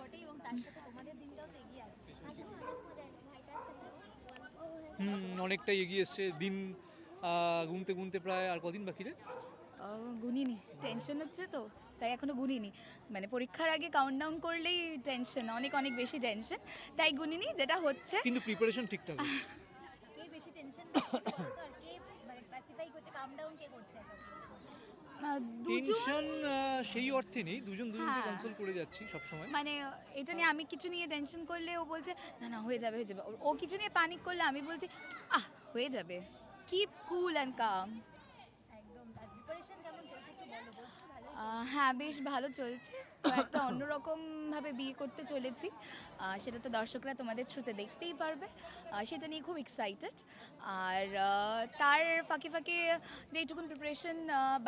বটেই এবং তার সাথে তোমাদের দিনটাও তো এগিয়ে আসছে। হুম অনেকটাই এগিয়ে এসছে। দিন গুনতে গুনতে প্রায় আর কদিন বাকি রে? গুনিনি। টেনশন হচ্ছে তো তাই এখনও গুনিনি। মানে পরীক্ষার আগে কাউন্টডাউন করলেই টেনশন অনেক অনেক বেশি টেনশন তাই গুনিনি যেটা হচ্ছে কিন্তু প্রিপারেশন ঠিকঠাক কে বেশি টেনশন কে মানে স্পেসিফাই করছে কাম ডাউন কে করছে? টেনশন সেই অর্থে নেই। দুজন দুজনকে হ্যাঁ। কনসোল করে যাচ্ছি সবসময়। মানে এটা নিয়ে আমি কিছু নিয়ে টেনশন করলে ও বলছে না না হয়ে যাবে হয়ে যাবে। ও- ও কিছু নিয়ে প্যানিক করলে আমি বলছি আহ হয়ে যাবে। কিপ কুল অ্যান্ড কাম একদম তার প্রিপারেশন কেমন চলছে একটু বলো বলছো ভালো হ্যাঁ বেশ ভালো চলছে। তো একটা অন্যরকম ভাবে বিয়ে করতে চলেছি। আহ, সেটা তো দর্শকরা তোমাদের থ্রুতে দেখতেই পারবে। আহ, সেটা নিয়ে খুব এক্সাইটেড আর আহ, তার ফাঁকে ফাঁকে যেইটুকুন প্রিপারেশন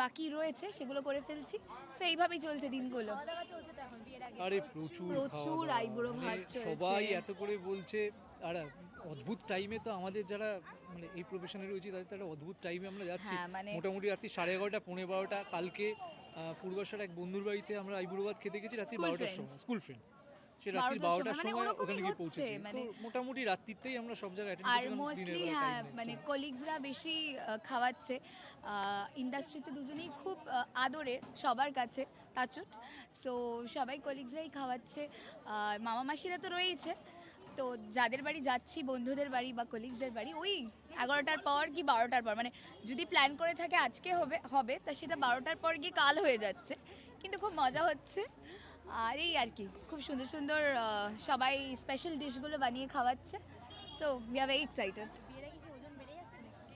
বাকি রয়েছে সেগুলো করে ফেলছি। সো এইভাবেই চলছে দিনগুলো। খাওয়া দাওয়া চলছে তো এখন বিয়ের আগে। আরে প্রচুর প্রচুর খাওয়া দাওয়া। মানে ভাত চলছে। সবাই এত করে বলছে আর অদ্ভুত টাইমে তো আমাদের যারা মানে এই প্রফেশনে রয়েছে তাদের তো একটা অদ্ভুত টাইমে আমরা যাচ্ছি। হ্যাঁ মানে মোটামুটি রাত্রি সাড়ে এগারোটা পৌনে বারোটা কালকে পূর্বাশার এক বন্ধুর বাড়িতে আমরা আইবুড়োবাদ খেতে গেছি রাত্রি বারোটার সময় স্কুল ফ্রেন্ড সে রাত্রি বারোটার সময়, মানে ওখানে গিয়ে পৌঁছেছি। তো মানে- মোটামুটি রাত্রিতেই আমরা সব জায়গায় আর মোস্টলি হ্যাঁ মানে কলিগসরা বেশি খাওয়াচ্ছে। ইন্ডাস্ট্রিতে দুজনেই খুব আদরের সবার কাছে টাচুট সো সবাই কলিগসরাই খাওয়াচ্ছে। আর মামা মাসিরা তো রয়েইছে। তো যাদের বাড়ি যাচ্ছি বন্ধুদের বাড়ি বা কলিগসদের বাড়ি ওই এগারোটার পর কি বারোটার পর মানে যদি প্ল্যান করে থাকে আজকে হবে হবে তা সেটা বারোটার পর গিয়ে কাল হয়ে যাচ্ছে। কিন্তু খুব মজা হচ্ছে। আর এই আর কি খুব সুন্দর সুন্দর সবাই স্পেশাল ডিশগুলো বানিয়ে খাওয়াচ্ছে। So we are very excited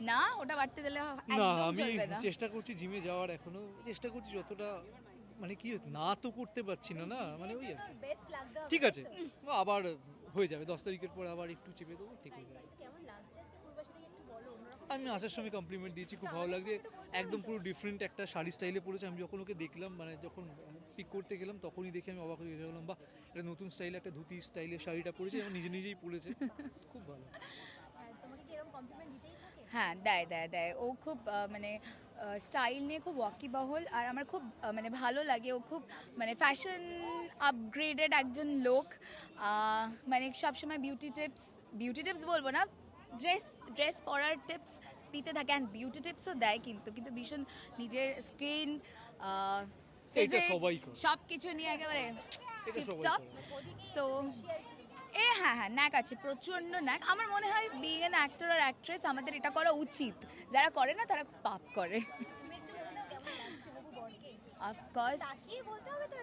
না ওটা বাড়তে দিলে না একদম আমি চলবে না। চেষ্টা করছি জিমে যাওয়ার এখনও। চেষ্টা করছি যতটা মানে কি না তো করতে পারছি না না? মানে ওই আর কি। বেস্ট লাগবে ঠিক আছে? আবার হয়ে যাবে দশ তারিখের পর আবার একটু চেপে দেবো ঠিক হয়ে যাবে। কেমন লাগছে? আজকে পূর্বাশা থেকে একটু বলো অন্যরকম আমি আসার সময় কমপ্লিমেন্ট দিয়েছি খুব ভালো লাগছে। একদম পুরো ডিফারেন্ট একটা শাড়ি স্টাইলে পরেছে। আমি যখন ওকে দেখলাম মানে যখন পিক করতে গেলাম তখনই দেখে আমি অবাক হয়ে গেলাম বা একটা নতুন স্টাইলে একটা ধুতি স্টাইলে শাড়িটা পরেছে এবং নিজে নিজেই পরেছে। খুব ভালো। আর তোমাকে কি এরকম কমপ্লিমেন্ট দিতেই থাকে? হ্যাঁ দেয় দেয় দেয়। ও খুব আহ, মানে স্টাইল নিয়ে খুব ওয়াকিবহল আর আমার খুব মানে ভালো লাগে। ও খুব মানে ফ্যাশন আপগ্রেডেড একজন লোক। মানে সবসময় বিউটি টিপস বিউটি টিপস বলব না ড্রেস ড্রেস পরার টিপস দিতে থাকে অ্যান্ড বিউটি টিপসও দেয় কিন্তু কিন্তু ভীষণ নিজের স্কিন সব কিছু নিয়ে একেবারে টিপটপ সো এ হ্যাঁ হ্যাঁ ন্যাক আছে প্রচণ্ড ন্যাক আমার মনে হয় বিং অ্যান অ্যাক্টর আর অ্যাক্ট্রেস আমাদের এটা করা উচিত। যারা করে না তারা খুব পাপ করে। বলে অফকোর্স।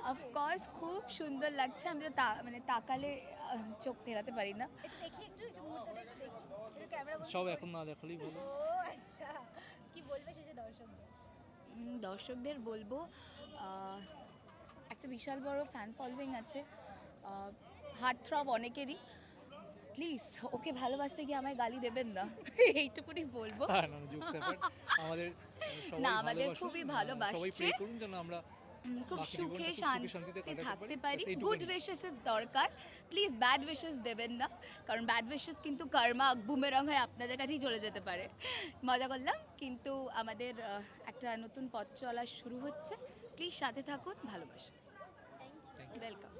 অফকোর্স খুব সুন্দর লাগছে। আমি তো তা- মানে তাকালে চোখ ফেরাতে পারি না। সব এখন না দেখালেই ভালো। ও আচ্ছা। কি বলবে শেষে দর্শকদের? দর্শকদের বলব একটা বিশাল বড় ফ্যান ফলোয়িং আছে। হার্ট থ্রব অনেকেরই। প্লিজ ওকে ভালোবাসতে গিয়ে আমায় গালি দেবেন না। এইটুকুনি বলব। হ্যাঁ না আমাদের না, আমাদের খুবই ভালোবাসছে। করুন যেন আমরা খুব সুখে শান্তিতে থাকতে পারি। গুড উইশেসের দরকার। প্লিজ ব্যাড উইশেস দেবেন না। কারণ ব্যাড উইশেস কিন্তু কর্মা বুমেরং হয়ে আপনাদের কাছেই চলে যেতে পারে। মজা করলাম কিন্তু আমাদের একটা নতুন পথ চলা শুরু হচ্ছে। প্লিজ সাথে থাকুন ভালোবাসুন। ওয়েলকাম